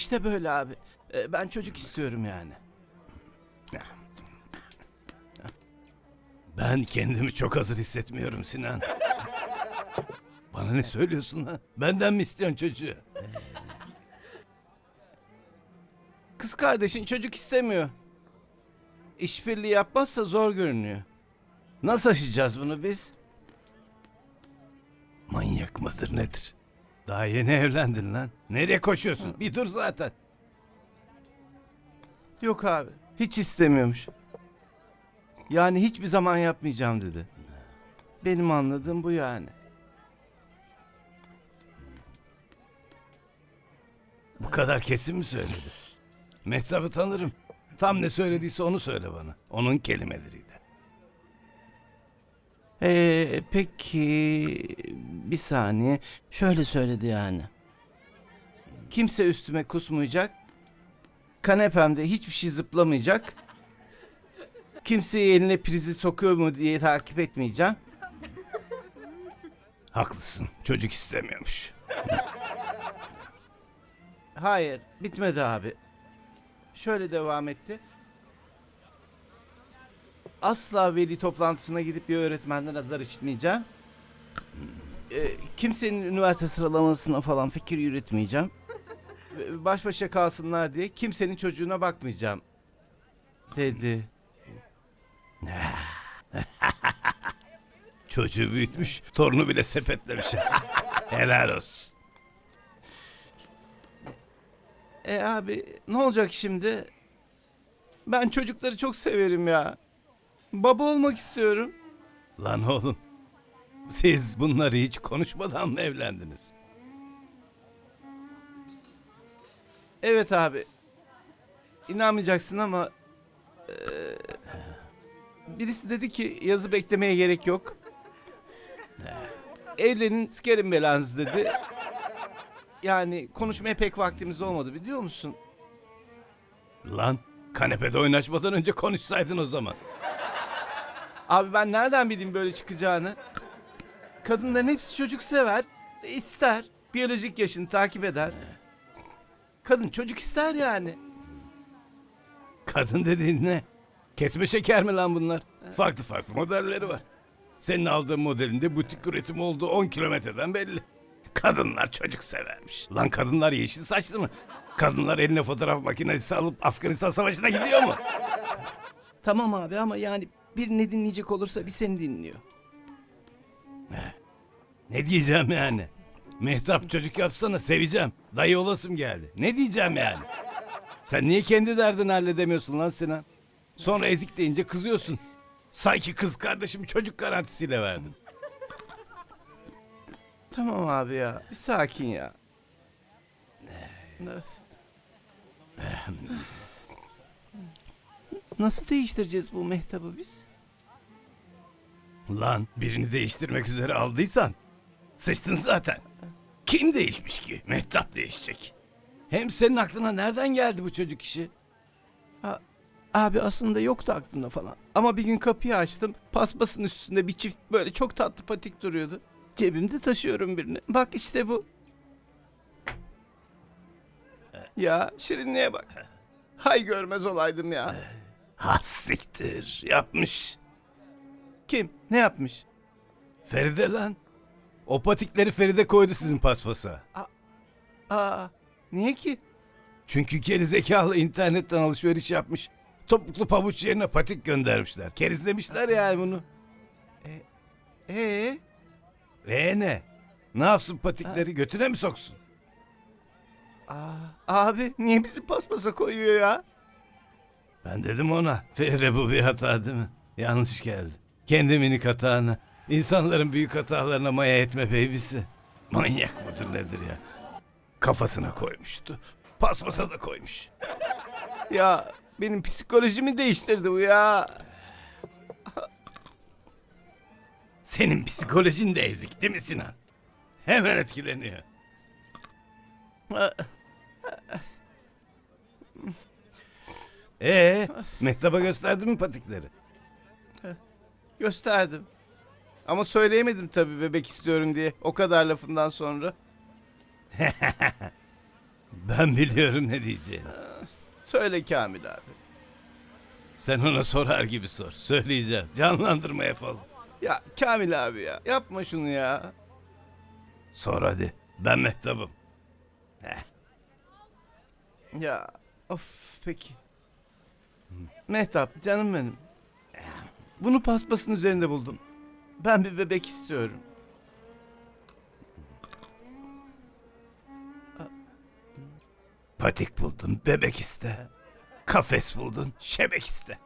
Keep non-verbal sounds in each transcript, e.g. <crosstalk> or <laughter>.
İşte böyle abi. Ee, ben çocuk istiyorum yani. Ben kendimi çok hazır hissetmiyorum Sinan. Bana ne söylüyorsun lan? Benden mi istiyorsun çocuğu? Kız kardeşin çocuk istemiyor. İşbirliği yapmazsa zor görünüyor. Nasıl aşacağız bunu biz? Manyak mıdır nedir? Daha yeni evlendin lan. Nereye koşuyorsun? Bir dur zaten. Yok abi. Hiç istemiyormuş. Yani hiçbir zaman yapmayacağım dedi. Benim anladığım bu yani. Bu kadar kesin mi söyledi? Mehtap'ı tanırım. Tam ne söylediyse onu söyle bana. Onun kelimeleriydi. Ee, peki bir saniye. Şöyle söyledi yani. Kimse üstüme kusmayacak. Kanepemde hiçbir şey zıplamayacak. Kimseyi eline prizi sokuyor mu diye takip etmeyeceğim. Haklısın. Çocuk istemiyormuş. Hayır, bitmedi abi. Şöyle devam etti. Asla veli toplantısına gidip bir öğretmenden azar işitmeyeceğim. Ee, kimsenin üniversite sıralamasına falan fikir yürütmeyeceğim. Ve Baş başa kalsınlar diye kimsenin çocuğuna bakmayacağım. Dedi. <laughs> Çocuğu büyütmüş, torunu bile sepetlemiş. <laughs> Helal olsun. E abi ne olacak şimdi? Ben çocukları çok severim ya. Baba olmak istiyorum. Lan oğlum, siz bunları hiç konuşmadan mı evlendiniz? Evet abi. İnanmayacaksın ama eee, birisi dedi ki yazı beklemeye gerek yok. <laughs> Evlenin sikerim belanızı dedi. Yani konuşmaya pek vaktimiz olmadı biliyor musun? Lan, kanepede oynaşmadan önce konuşsaydın o zaman. Abi ben nereden bileyim böyle çıkacağını? Kadınların hepsi çocuk sever, ister. Biyolojik yaşını takip eder. Kadın çocuk ister yani. Kadın dediğin ne? Kesme şeker mi lan bunlar? Farklı farklı modelleri var. Senin aldığın modelinde butik üretim olduğu 10 kilometreden belli. Kadınlar çocuk severmiş. Lan kadınlar yeşil saçlı mı? Kadınlar eline fotoğraf makinesi alıp Afganistan Savaşı'na gidiyor mu? Tamam abi ama yani bir ne dinleyecek olursa bir seni dinliyor. Ne diyeceğim yani? Mehtap çocuk yapsana seveceğim. Dayı olasım geldi. Ne diyeceğim yani? Sen niye kendi derdini halledemiyorsun lan Sinan? Sonra ezik deyince kızıyorsun. Sanki kız kardeşim çocuk garantisiyle verdin. Tamam abi ya. Bir sakin ya. Öf. Nasıl değiştireceğiz bu mehtabı biz? Lan birini değiştirmek üzere aldıysan sıçtın zaten. Kim değişmiş ki? Mehtap değişecek. Hem senin aklına nereden geldi bu çocuk işi? Abi aslında yoktu aklımda falan. Ama bir gün kapıyı açtım. Paspasın üstünde bir çift böyle çok tatlı patik duruyordu. Cebimde taşıyorum birini. Bak işte bu. Ya şirinliğe bak. Hay görmez olaydım ya. Ha siktir yapmış. Kim? Ne yapmış? Feride lan. O patikleri Feride koydu sizin paspasa. Aa, niye ki? Çünkü geri zekalı internetten alışveriş yapmış. Topuklu pabuç yerine patik göndermişler. Kerizlemişler yani bunu. Ee, E ne? Ne yapsın patikleri götüne mi soksun? aa, abi niye bizi paspasa koyuyor ya? Ben dedim ona. Feride bu bir hata değil mi? Yanlış geldi. Kendi minik hatanı. insanların büyük hatalarına maya etme babysi. Manyak mıdır nedir ya? Kafasına koymuştu. Paspasa da koymuş. <laughs> Ya benim psikolojimi değiştirdi bu ya. Senin psikolojin de ezik değil mi Sinan? Hemen etkileniyor. Ee, Mehtap'a gösterdin mi patikleri? Gösterdim. Ama söyleyemedim tabii bebek istiyorum diye. O kadar lafından sonra. <laughs> Ben biliyorum ne diyeceğini. Söyle Kamil abi. Sen ona sorar gibi sor. Söyleyeceğim. Canlandırma yapalım. Ya Kamil abi ya yapma şunu ya. Sor hadi. Ben Mehtap'ım. Ya of peki. Mehtap canım benim. Bunu paspasın üzerinde buldum. Ben bir bebek istiyorum. Patik buldun, bebek iste. Kafes buldun, şebek iste.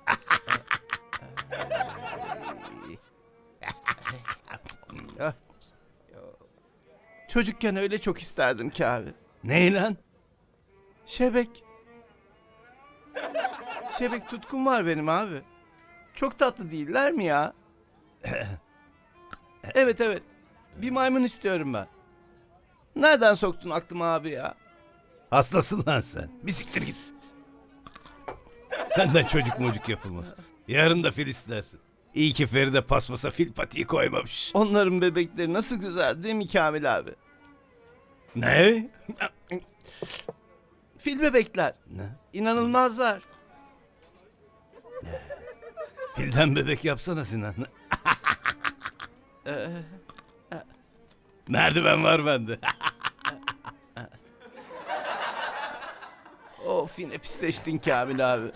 Çocukken öyle çok isterdim ki abi. Ney lan? Şebek. Şebek tutkum var benim abi. Çok tatlı değiller mi ya? <coughs> evet evet. Bir maymun istiyorum ben. Nereden soktun aklıma abi ya? Hastasın lan sen. Bir siktir git. Senden çocuk mocuk yapılmaz. Yarın da fil istersin. İyi ki Feride paspasa fil patiği koymamış. Onların bebekleri nasıl güzel değil mi Kamil abi? Ne? Fil bebekler. ne? İnanılmazlar. <laughs> Filden bebek yapsana Sinan. <laughs> Merdiven var bende. <laughs> of yine pisleştin Kamil abi.